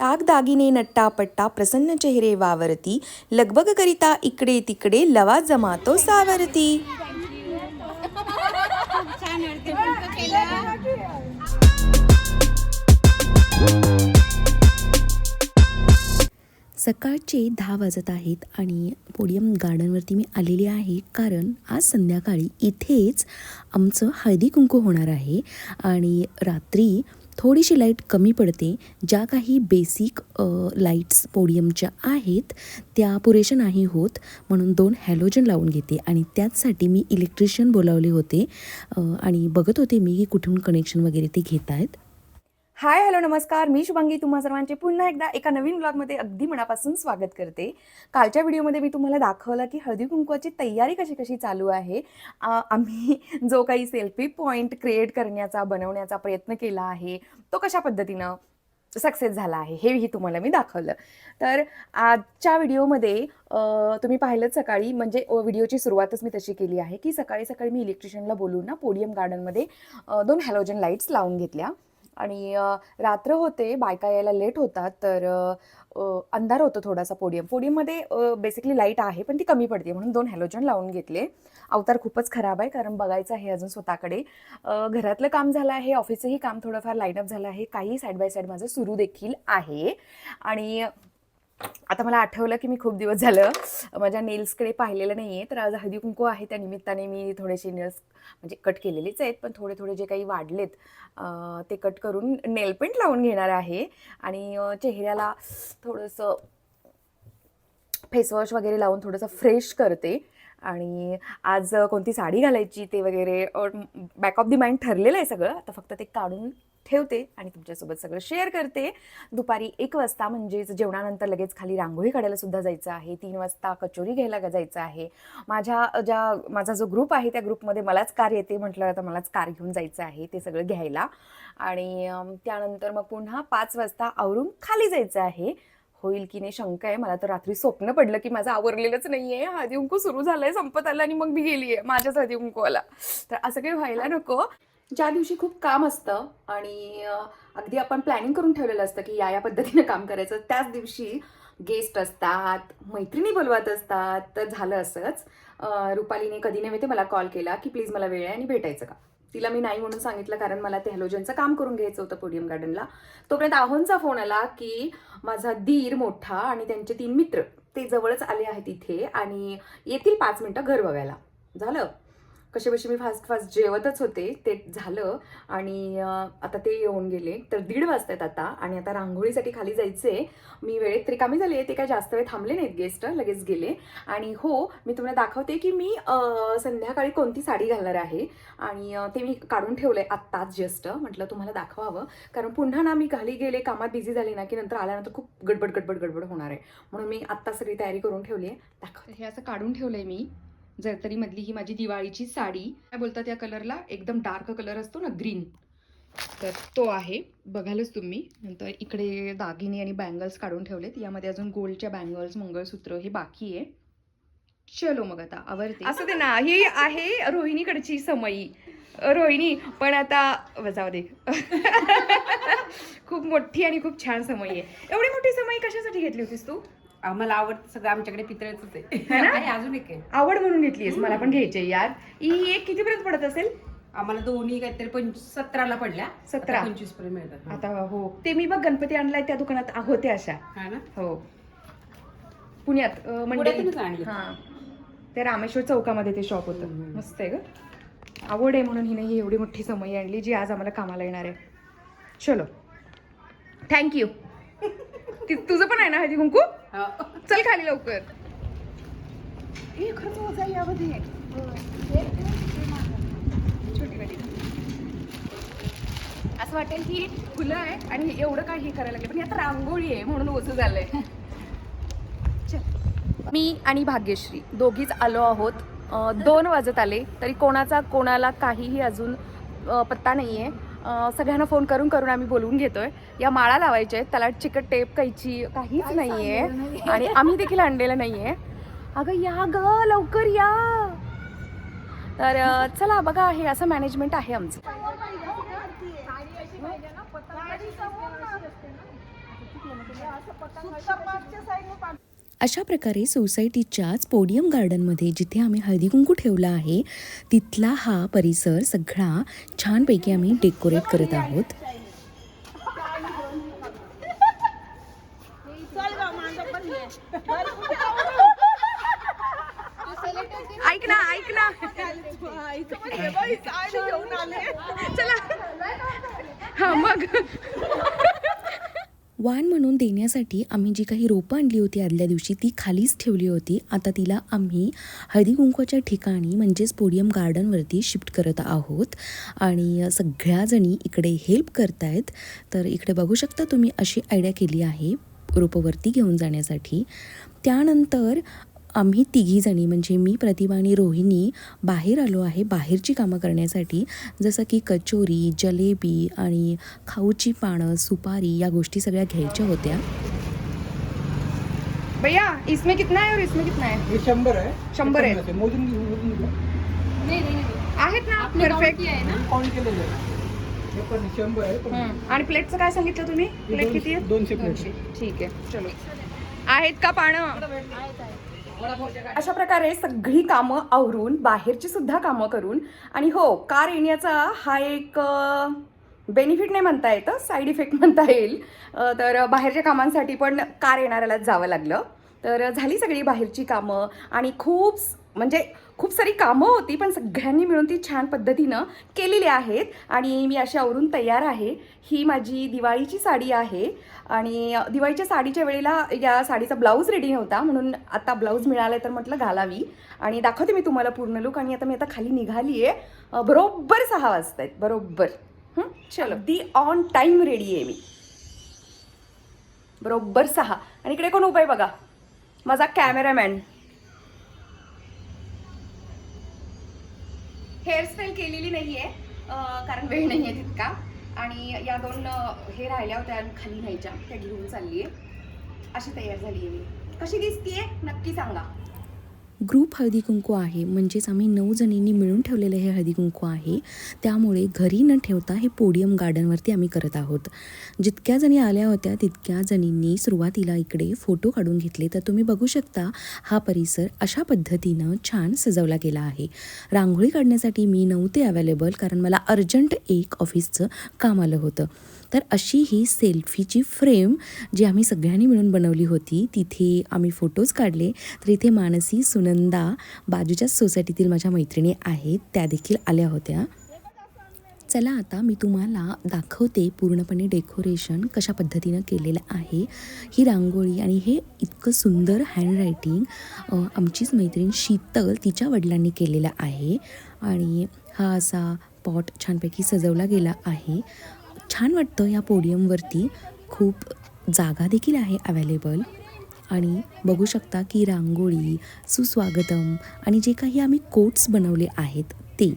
दागदागिने नट्टापट्टा प्रसन्न चेहरे वावरती लगबग करिता इकडे तिकडे लवा जमातो सावरती. छान सकाळचे दहा वाजत आहेत आणि पोडियम गार्डनवरती मी आलेली आहे कारण आज संध्याकाळी इथेच आमचं हळदी कुंकू होणार आहे आणि रात्री थोडीशी लाइट कमी पडते. ज्या काही बेसिक लाईट्स पोडियमच्या आहेत त्या पुरेशा नाही होत. म्हणून दोन हॅलोजन लावून घेते आणि त्याचसाठी मी इलेक्ट्रिशियन बोलावले होते. आणि बघत होते मी की कुठून कनेक्शन वगैरे ते घेत आहेत हाय हॅलो नमस्कार. मी शुभांगी. तुम्हा सर्वांचे पुन्हा एकदा एका नवीन ब्लॉगमध्ये अगदी मनापासून स्वागत करते. कालच्या व्हिडिओमध्ये मी तुम्हाला दाखवलं की हळदी कुंकवाची तयारी कशी कशी चालू आहे. आम्ही जो काही सेल्फी पॉईंट क्रिएट करण्याचा बनवण्याचा प्रयत्न केला आहे तो कशा पद्धतीनं सक्सेस झाला आहे हेही तुम्हाला मी दाखवलं. तर आजच्या व्हिडिओमध्ये तुम्ही पाहिलं सकाळी म्हणजे व्हिडिओची सुरुवातच मी तशी केली आहे की सकाळी सकाळी मी इलेक्ट्रिशियनला बोलून ना पोडियम गार्डनमध्ये दोन हॅलोजन लाईट्स लावून घेतल्या. आणि रात्र होते बायका यायला लेट होतात तर अंधार होतो थोडासा पोडियम. पोडियममध्ये बेसिकली लाइट आहे पण ती कमी पडते म्हणून दोन हॅलोजन लावून घेतले. अवतार खूपच खराब आहे कारण बघायचं आहे अजून स्वतःकडे. घरातलं काम झालं आहे ऑफिसचंही काम थोडंफार लाईनअप झालं आहे काही साईड बाय साईड माझं सुरू देखील आहे. आणि आता मला आठवलं की मी खूप दिवस झालं माझ्या नेल्सकडे पाहिलेलं नाही आहे तर आज हळदी कुंकू आहे त्या निमित्ताने मी थोडेसे नेल्स म्हणजे कट केलेलेच आहेत. पण थोडे थोडे जे काही वाढलेत ते कट करून नेल पेंट लावून घेणार आहे. आणि चेहऱ्याला थोडंसं फेसवॉश वगैरे लावून थोडंसं फ्रेश करते. आणि आज कोणती साडी घालायची ते वगैरे बॅक ऑफ दी माइंड ठरलेलं आहे सगळं. आता फक्त ते काढून ठेवते आणि तुमच्यासोबत सगळं शेअर करते. दुपारी एक वाजता म्हणजेच जेवणानंतर लगेच खाली रांगोळी काढायला सुद्धा जायचं आहे. तीन वाजता कचोरी घ्यायला जायचं आहे. माझ्या ज्या माझा जो ग्रुप आहे त्या ग्रुपमध्ये मलाच कार येते म्हटलं तर मलाच कार घेऊन जायचं आहे ते सगळं घ्यायला. आणि त्यानंतर मग पुन्हा पाच वाजता आवरून खाली जायचं आहे. होईल की नाही शंका आहे. मला तर रात्री स्वप्न पडलं की माझं आवरलेलंच नाही आहे हळदी कुंकू सुरू झालंय संपत आलं आणि मग मी गेली आहे माझ्याच हळदी कुंकूला तर असं काही व्हायला नको. ज्या दिवशी खूप काम असतं आणि अगदी आपण प्लॅनिंग करून ठेवलेलं असतं की या या पद्धतीनं काम करायचं त्याच दिवशी गेस्ट असतात मैत्रिणी बोलवत असतात तर झालं असंच. रुपालीने कधी नव्हे ते मला कॉल केला की प्लीज मला वेळ आहे आणि भेटायचं का? तिला मी नाही म्हणून सांगितलं कारण मला ते हॅलोजनचं काम करून घ्यायचं होतं पोडियम गार्डनला तोपर्यंत आहोंचा फोन आला की माझा दीर मोठा आणि त्यांचे तीन मित्र ते जवळच आले आहेत इथे आणि येतील पाच मिनटं घर बघायला. झालं? कसे मी फास्ट फास्ट जेवतच होते ते झालं. आणि आता ते येऊन गेले. तर दीड वाजतायत आता. आणि आता रांगोळीसाठी खाली जायचे मी वेळेत रिकामी झाले ते काय जास्त वेळ थांबले नाहीत गेस्ट लगेच गेले. आणि हो मी तुम्हाला दाखवते की मी संध्याकाळी कोणती साडी घालणार आहे. आणि ते मी काढून ठेवलं आहे आत्ताच जस्ट म्हटलं तुम्हाला दाखवावं. कारण पुन्हा ना मी खाली गेले कामात बिझी झाले ना की नंतर आल्यानंतर खूप गडबड गडबड गडबड होणार आहे. म्हणून मी आत्ता सगळी तयारी करून ठेवली आहे दाखव हे असं काढून ठेवलं आहे मी. जरतरी मधली ही माझी दिवाळीची साडी. काय बोलतात या कलरला? एकदम डार्क कलर असतो ना ग्रीन. तर तो आहे. बघालच तुम्ही. नंतर इकडे दागिने आणि बँगल्स काढून ठेवलेत. यामध्ये अजून गोल्डच्या बँगल्स मंगळसूत्र हे बाकी आहे. चलो मग आता आवडते असं ते ना ही आहे रोहिणीकडची समयी रोहिणी पण आता जाऊ दे. खूप मोठी आणि खूप छान समयी आहे. एवढी मोठी समयी कशासाठी घेतली होतीस तू? आम्हाला आवडतं सगळं आमच्याकडे पितळेच आहे. अजून एक आहे. आवड म्हणून घेतलीस मला पण घ्यायची यार. ही एक कितीपर्यंत पडत असेल? आम्हाला दोन्ही काहीतरी पंच सतराला पडल्या. सतरा. पंचवीसपर्यंत मिळतात. आता हो. ते मी बघ गणपती आणलाय त्या दुकानात होते अशा. हा ना? हो. पुण्यात अं, मंडई. पुण्यातूनच आणले. हा. ते रामेश्वर चौकामध्ये ते शॉप होतं. हम्म. मस्त आहे ग. आवड आहे म्हणून हिने ही एवढी मोठी समयी आणली जी आज आम्हाला कामाला येणार आहे. चलो. थँक्यू तुझं पण आहे ना हळदी कुंकू. चल खाली लवकर. हे खरंच वजा आहे यामध्ये. छोटी वाली असं वाटेल की फुलं आहे आणि एवढं काय हे करायला लागलं. पण यात रांगोळी आहे म्हणून ओझं झालंय. चल. मी आणि भाग्यश्री दोघीच आलो आहोत. दोन वाजत आले तरी कोणाचा कोणाला काहीही अजून पत्ता नाही आहे सगळ्यांना फोन करून करून आम्ही बोलवून घेतोय. या माळा लावायच्या आहेत. त्याला चिकट टेप कैची काहीच नाही आहे आणि आम्ही देखील आणलेलं नाही आहे अगं या ग लवकर या. तर चला बघा हे असं मॅनेजमेंट आहे आमचं. साडी अशा प्रकारे सोसायटीच्याच पोडियम गार्डनमध्ये जिथे आम्ही हळदी कुंकू ठेवला आहे तिथला हा परिसर सगळा छानपैकी आम्ही डेकोरेट करत आहोत ऐक ना ऐक ना हा. हा मग वाण म्हणून देण्यासाठी आम्ही जी काही रोपं आणली होती आदल्या दिवशी ती खालीच ठेवली होती. आता तिला आम्ही हळदी कुंकवाच्या ठिकाणी म्हणजेच पोडियम गार्डनवरती शिफ्ट करत आहोत. आणि सगळ्याजणी इकडे हेल्प करतायत. तर इकडे बघू शकता तुम्ही अशी आयडिया केली आहे रोपंवरती घेऊन जाण्यासाठी. त्यानंतर आम्ही तिघीजणी म्हणजे मी प्रतिभा आणि रोहिणी बाहेर आलो आहे बाहेरची कामं करण्यासाठी. जसं की कचोरी जलेबी आणि खाऊची पानं सुपारी या गोष्टी सगळ्या घ्यायच्या होत्या. भैया इसमें कितना है और इसमें कितना है? हे। शंभर आहे शंभर आहे. पन्नास आहे. मोजून घेऊ मोजून घेऊ आहेत ना परफेक्ट काउंट केलेलं आहे. हे पण शंभर आहे पण आणि प्लेटचं काय सांगितलं तुम्ही? प्लेट किती आहे दोनशे प्लेट ठीक आहे चलो. आहेत का पानं? अशा प्रकारे सगळी कामं आवरून बाहेरची सुद्धा कामं करून आणि हो कार येण्याचा हा एक बेनिफिट नाही म्हणता येतं साईड इफेक्ट म्हणता येईल. तर बाहेरच्या कामांसाठी पण कार येणाऱ्यालाच जावं लागलं. तर झाली सगळी बाहेरची कामं आणि खूप म्हणजे खूप सारी कामं होती पण सगळ्यांनी मिळून ती छान पद्धतीनं केलेली आहेत. आणि मी अशी आवरून तयार आहे. ही माझी दिवाळीची साडी आहे. आणि दिवाळीच्या साडीच्या वेळेला या साडीचा ब्लाऊज रेडी नव्हता म्हणून आता ब्लाऊज मिळाला तर म्हटलं घालावी. आणि दाखवते मी तुम्हाला पूर्ण लुक आणि आता मी आता खाली निघाली आहे बरोबर सहा वाजता आहेत बरोबर चलो. दी ऑन टाईम रेडी आहे मी. बरोबर सहा. आणि इकडे कोण उपाय बघा? माझा कॅमेरामॅन हेअरस्टाईल केलेली नाही आहे कारण वेळ नाही आहे तितका. आणि या दोन हे राहिल्या होत्या खाली न्यायच्या त्या घेऊन चालली आहे अशी तयार झाली आहे मी. कशी दिसतीये? नक्की सांगा. ग्रुप हळदी कुंकू आहे. म्हणजेच आम्ही नऊ जणींनी मिळून ठेवलेलं हे हळदी कुंकू आहे. त्यामुळे घरी न ठेवता हे पोडियम गार्डनवरती आम्ही करत आहोत. जितक्या जणी आल्या होत्या तितक्या जणींनी सुरुवातीला इकडे फोटो काढून घेतले. तर तुम्ही बघू शकता हा परिसर अशा पद्धतीनं छान सजवला गेला आहे. रांगोळी काढण्यासाठी मी नव्हते अवेलेबल कारण मला अर्जंट एक ऑफिसचं काम आलं होतं. तर अशी ही सेल्फीची फ्रेम जी आम्ही सगळ्यांनी मिळून बनवली होती तिथे आम्ही फोटोज काढले. तर इथे मानसी सुनंदा बाजूच्याच सोसायटीतील माझ्या मैत्रिणी आहेत त्या देखील आल्या होत्या. चला आता मी तुम्हाला दाखवते पूर्णपणे डेकोरेशन कशा पद्धतीनं केलेलं आहे. ही रांगोळी आणि हे इतकं सुंदर हँडरायटिंग आमचीच मैत्रीण शीतल तिच्या वडिलांनी केलेलं आहे. आणि हा असा पॉट छानपैकी सजवला गेला आहे. छान वाटतं या पोडियमवरती. खूप जागा देखील आहे अवेलेबल आणि बघू शकता की रांगोळी सुस्वागतम आणि जे काही आम्ही कोट्स बनवले आहेत ते.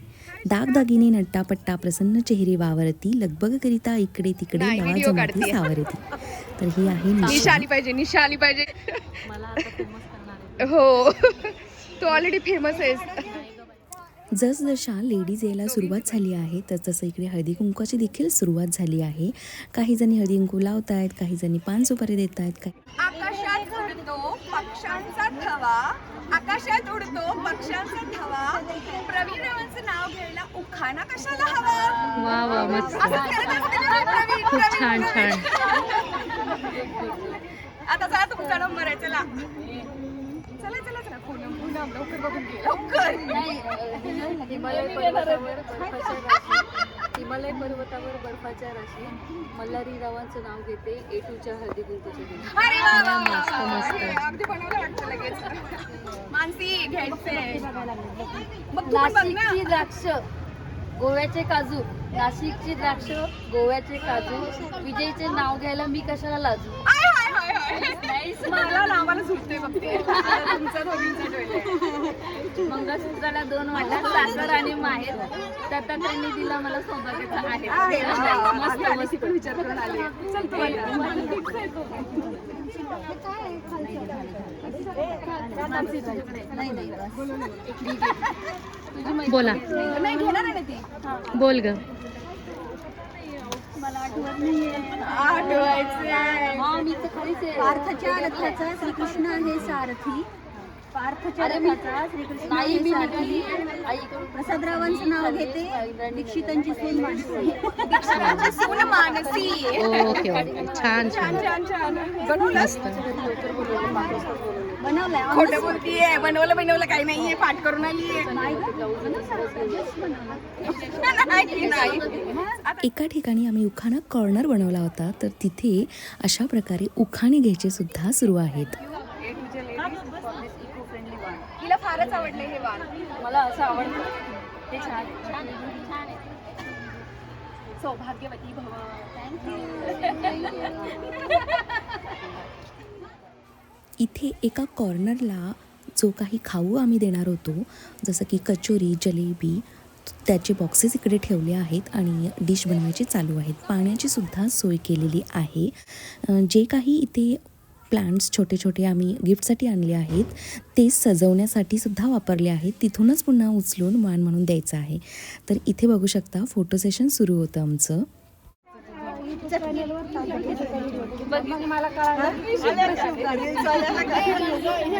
दागदागिने नट्टापट्टा प्रसन्न चेहरे वावरती लगबगकरिता इकडे तिकडे जमाती. सावरती. तर ही आहे निशा. निशा आली पाहिजे निशा आली पाहिजे. हो. तो ऑलरेडी फेमस आहे जसजशा लेडीज यायला सुरुवात झाली आहे तसतसं इकडे हळदी कुंकवाची देखील सुरुवात झाली आहे. काही जणी हळदी कुंकू लावत आहेत काही जणी पान सुपारी देत आहेत काही आकाशात उडतो पक्ष्यांचा थवा. आकाशात उडतो थवा. प्रवीण रावांचं नाव घ्यायला उखाणा कशाला हवा? वा वा मस्त. खूप छान. छान. आता चला तुमचा नंबर आहे चला. चला चला चला. फोन फोन लवकर बघून घे. लवकर. हिमालय पर्वतावर बर्फाच्या राशी. हिमालय पर्वतावर बर्फाच्या राशी. मल्हारी रावांचं नाव घेते ए टूच्या हळदी कुंकूच्या दिवशी. अगदी बनवलं वाटतं लगेच. मानसी नाशिकची द्राक्ष गोव्याचे काजू. नाशिकची द्राक्ष गोव्याचे काजू. विजयचे नाव घ्यायला मी कशाला लाजू. मला झुकते बघते तुमचं दोघींचं डोळे. मंगळसूत्राला दोन वाटा सासर आणि माहेर. त्यात त्यांनी दिला मला सौभाग्याचा आहे. मस्त आली, मस्त पण विचार करून आली. चल तू बोला. नाही घेणार आहे ना ती? बोल ग. मला आठवत नाहीये. आठवायचे हा मी तर खरीच आहे. पार्थच्या रथाचा श्रीकृष्ण आहे सारथी. पार्थच्या रथाचा श्रीकृष्ण आहे मी सारथी. निघाली आईकडून प्रसादरावांचं नाव घेते. दीक्षितांची सून मानसी. सून मानसी. Okay okay. छान छान. छान छान बनवलं बनवलाय. खोटं बोलतीये बनवलं बनवलं काही नाहीये पाठ करून आली नाही नाही एका ठिकाणी आम्ही उखाणा कॉर्नर बनवला होता तर तिथे अशा प्रकारे उखाणे घ्यायचे सुद्धा सुरू आहेत. तिला फारच आवडले हे वाण. मला असं आवडतं. ते छान सौभाग्यवती भव. इथे एका कॉर्नरला जो काही खाऊ आम्ही देणार होतो जसं की कचोरी जलेबी त्याचे बॉक्सेस इकडे ठेवले आहेत आणि डिश बनवायची चालू आहेत. पाण्याची सुद्धा सोय केलेली आहे. जे काही इथे प्लांट्स छोटे छोटे आम्ही गिफ्टसाठी आणले आहेत ते सजवण्यासाठी सुद्धा वापरले आहेत. तिथूनच पुन्हा उचलून वाण म्हणून द्यायचं आहे. तर इथे बघू शकता फोटो सेशन सुरू होतं आमचं.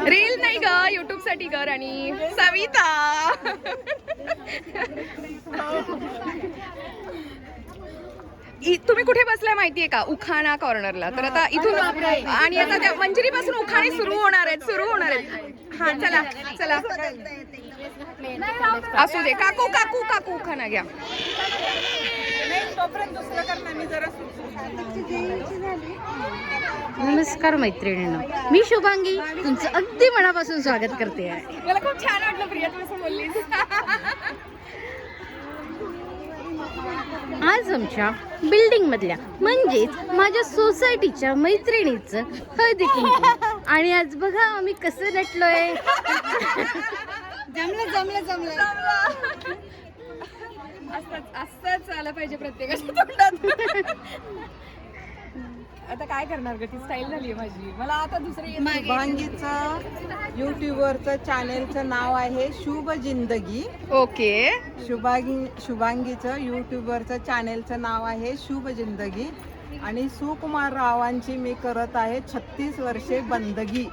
रील नाही ग युट्यूबसाठी कर आणि सविता. इ- तुम्ही कुठे बसलाय माहितीये का? उखाणा कॉर्नरला. तर आता इथून आणि आता त्या मंजिरी पासून उखाणे सुरू होणार आहेत सुरू होणार आहेत. हा चला चला. असू दे. काकू काकू काकू उखाणा घ्या. नमस्कार मैत्रिणींनो. मी शुभांगी. तुमचं अगदी मनापासून स्वागत करते. आहे मला खूप छान वाटलं प्रिया तू असं बोललीस आज आमच्या बिल्डिंग मधल्या म्हणजेच माझ्या सोसायटीच्या मैत्रिणीचं हळदी कुंकू. आणि आज बघा आम्ही कसं नटलोय. जमलं जमलं जमलं. असंच असंच आलं पाहिजे प्रत्येकाच्या तोंडात. आता काय करणार ग? ती स्टाईल झाली माझी. मला आता दुसरे. शुभांगीचं युट्यूबवरचं चॅनेलचं नाव आहे शुभ जिंदगी. ओके. शुभांगी शुभांगीचं युट्यूबवरचं चॅनेलचं नाव आहे शुभ जिंदगी. आणि सुकुमार रावांची मी करत आहे छत्तीस वर्षे बंदगी.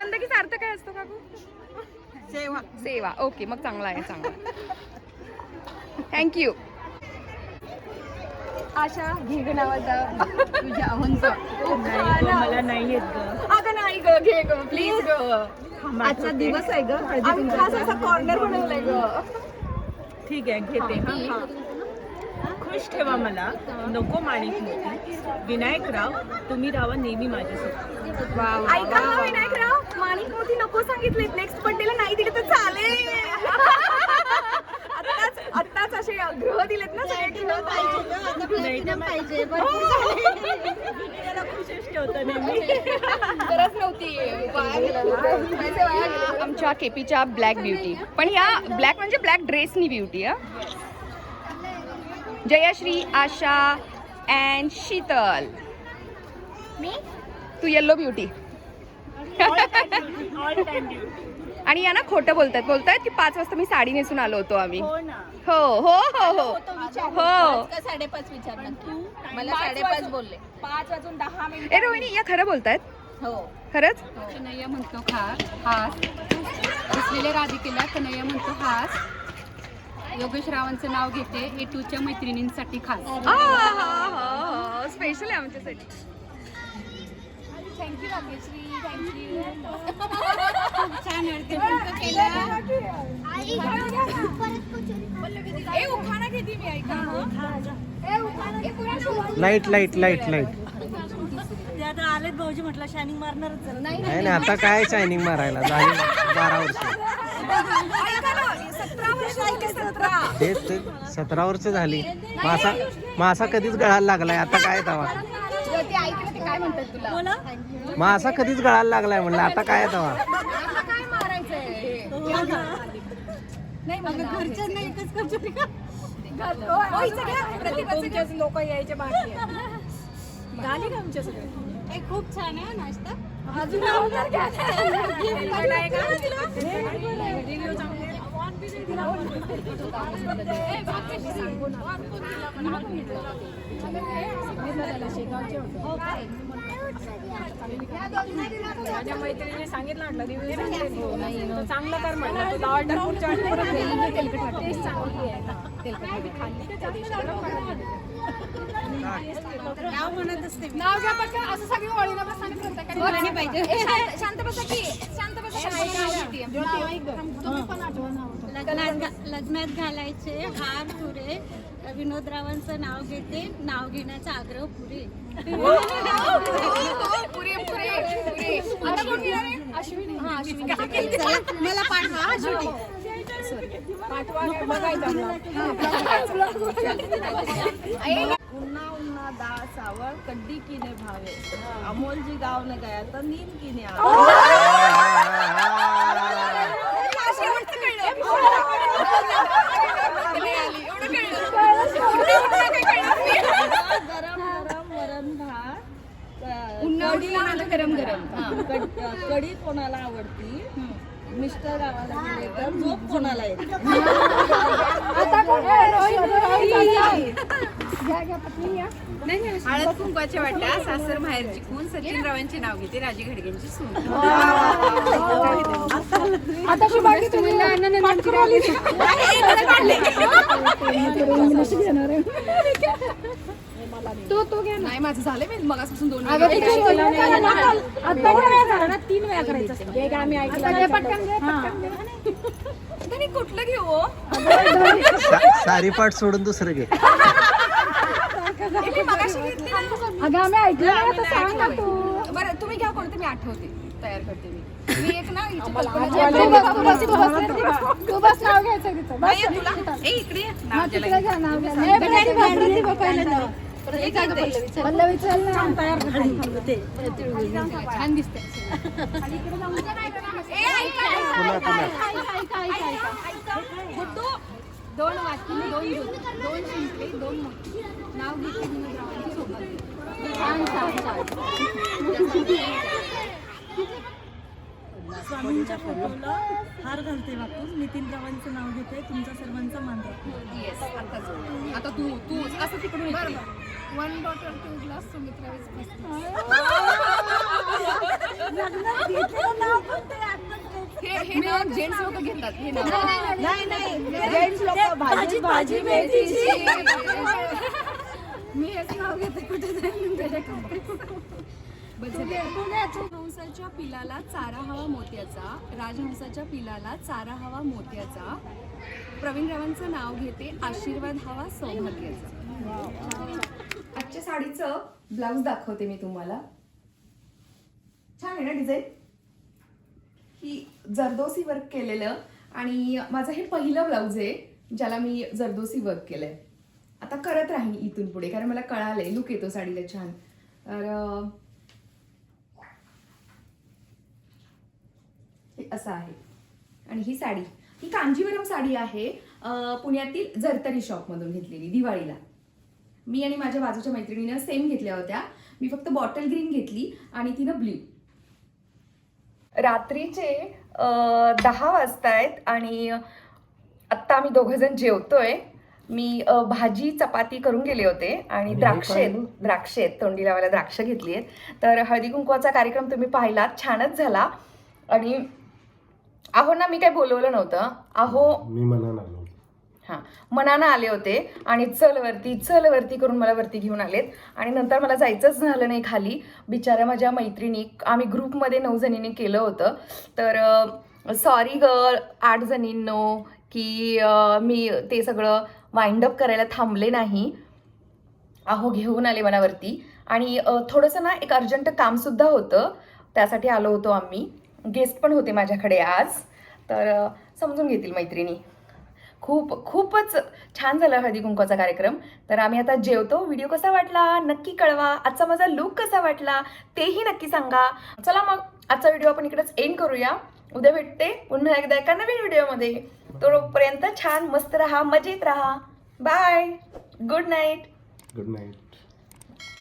बंदकीचा अर्थ काय असतो काकू? सेवा. सेवा. ओके मग चांगला आहे चांगला थँक्यू आशा घे ग नावाचा. तुझ्या अहंचा मला नाही येत अगं नाही ग घे ग प्लीज ग. आजचा दिवस आहे ग. आम्ही खास असा कॉर्नर बनवलाय ग. ठीक आहे घेते. हा खुश ठेवा मला. नको माणिक विनायकराव तुम्ही राहा नेहमी माझ्यासोबत. ऐका विनायकराव. माणिक मोती नको सांगितले नेक्स्ट बर्थडेला नाही दिले तर चालेल. आत्ताच आत्ताच असे ग्रह दिलेत ना सगळे पाहिजे मला खुशच ठेवतं नेहमी. गरज नव्हती. पैसे वाया गेले. आमच्या केपीच्या ब्लॅक ब्युटी पण ह्या ब्लॅक म्हणजे ब्लॅक ड्रेसनी ब्युटी हा? जयश्री आशा अँड शीतल. तू येल्लो ब्युटी आणि या ना खोटं बोलतात बोलतायत की पाच वाजता मी साडी नेसून आलो होतो आम्ही. हो ना. हो हो हो हो. हो. साडेपाच विचारलं मला साडेपाच बोलले. पाच वाजून दहा मिनिट ए रोहिणी या खरं बोलतायत? हो. खरंच? कन्हैया म्हणतो खा हास. असलेल्या राधिकेला कन्हैया म्हणतो हास. योगेश रावांचं नाव घेते ए टूच्या मैत्रिणींसाठी खास. स्पेशल आहे आमच्यासाठी. थँक्यू राकेश्री छान लाइट लाइट लाइट लाइट आलेत भाऊजी म्हटलं शायनिंग मारणारच नाही नाही नाही आता काय शायनिंग मारायला? झाली बारा वर्ष. सतरा वर्ष झाली, सतरा तेच. ते सतरा वर्ष झाली. मासा मासा कधीच गळायला लागलाय. आता काय तवा काय म्हणतात तुला? मासा कधीच गळायला लागलाय म्हणलं. आता काय तवा आता काय मारायचंय? नाही घरच्या नाही एकच कचोरी का? तुमच्याच लोक यायचे बाकी झाली का आमच्या सगळं खूप छान आहे नाश्ता. अजून माझ्या मैत्रिणीने सांगितलं म्हटलं रिव्ह्यू सांगितले तर चांगलं कर म्हटलं तुला ऑर्डर पुढच्या वेळी परत देईल. टेस्ट चांगली. नाव घ्या पटकन असं सगळी बसा प्रत्येकाने पाहिजे शांत बसा की शांत लग्नात लग्नात घालायचे हार तुरे विनोदरावांचं नाव घेते नाव घेण्याचा आग्रह पुरे. पुरे पुरे पुरे. आता कोण घेणार आहे अश्विनी. हा अश्विनी मला पाठवा. पाठवा. काय बघायचं उन्हा उन्हा दा सावळ कड्डी किने भावे. अमोलजी गाव न गया तर नीम किने गरम गरम वरण भात कढी गरम गरम. कढ- कोणाला आवडती? मिस्टर गावाला गेले तर झोप कोणाला येते? हळद कुंकवाच्या वाटा सासर माहेरची खून सचिन रावांचे नाव घेते राजे घडगेंची सून. आता शुभांगी तुम्ही तो तो घ्या नाही माझं झालं मी मगापासून दोन आता तीन वेळा करायचं आम्ही पटकन कुठलं घेऊ? सारी पाठ सोडून दुसरं घे हे मी मगाशी घेतली ना. अगं आम्ही ऐकलं आता सांग ना तू बरं तुम्ही घ्या कोणतं मी आठवते तयार करते मी मी एक ना हिची कल्पना जी आहे. तू बस, तू बस, तू बस. तू बस नाव घ्यायचं तिचं. बस. हा, तिकडे घ्या, नाव घ्या. ए, पटकन घ्या, प्रतिभा पहिलं नाव. पल्लवी चल ना. छान दिसते पुन्हा पुन्हा दोन वाटणी दोन दोन शिंपले दोन मोठी नाव घेतले विनोदरावांची सोबत छान छान छान स्वामींच्या फोटोला हार घालते बापू नितीन रावांचं नाव घेते. तुमच्या सर्वांचा मान राखते. येस आता तू तू असं तिकडून one bottle two glass Sumitra नाव जेंट्स लोक घेतात. हे नाव. नाही नाही. जेंट्स लोक भाजी भाजी मेथीची. मी हेच नाव घेते कुठे राजहंसाच्या पिलाला चारा हवा मोत्याचा राजहंसाच्या पिलाला चारा हवा मोत्याचा. प्रवीण रावांचं नाव घेते आशीर्वाद हवा सौभाग्याचा. आजच्या साडीचं ब्लाऊज दाखवते मी तुम्हाला. छान आहे ना डिझाईन? ही जरदोसी वर्क केलेलं आणि माझं हे पहिलं ब्लाऊज आहे ज्याला मी जरदोसी वर्क केलंय. आता करत राहीन इथून पुढे कारण मला कळालंय लुक येतो साडीला छान. तर हे असं आहे. आणि ही साडी ही कांजीवरम साडी आहे पुण्यातील जरतरी शॉपमधून घेतलेली दिवाळीला. मी आणि माझ्या बाजूच्या मैत्रिणीनं सेम घेतल्या होत्या. मी फक्त बॉटल ग्रीन घेतली आणि तिनं ब्ल्यू रात्रीचे दहा दहा वाजतायत आणि आत्ता आम्ही दोघं जण जेवतोय. मी भाजी चपाती करून गेले होते आणि द्राक्ष आहेत. द्राक्ष आहेत. तोंडी लावायला द्राक्ष घेतली आहेत. तर हळदी कुंकवाचा कार्यक्रम तुम्ही पाहिलात. छानच झाला. आणि अहो ना मी काही बोलवलं नव्हतं. अहो मी मनानं आलो हां मनानं आले होते आणि चल वरती चल वरती करून मला वरती घेऊन आलेत. आणि नंतर मला जायचंच झालं नाही खाली. बिचाऱ्या माझ्या मैत्रिणी आम्ही ग्रुपमध्ये नऊ जणींनी केलं होतं. तर सॉरी गर्ल आठ जणींनो की मी ते सगळं वाइंड अप करायला थांबले नाही. अहो घेऊन आले मनावरती. आणि थोडंसं ना एक अर्जंट कामसुद्धा होतं. त्यासाठी आलो होतो आम्ही. गेस्ट पण होते माझ्याकडे आज. तर समजून घेतील मैत्रिणी. खूप खूपच छान झाला हळदी कुंकवाचा कार्यक्रम. तर आम्ही आता जेवतो. व्हिडिओ कसा वाटला? नक्की कळवा. आजचा माझा लुक कसा वाटला? तेही नक्की सांगा. चला मग आजचा व्हिडिओ आपण इकडेच एंड करूया. उद्या भेटते. पुन्हा एकदा एका नवीन व्हिडिओमध्ये. तोपर्यंत छान मस्त राहा मजेत राहा. Bye good night good night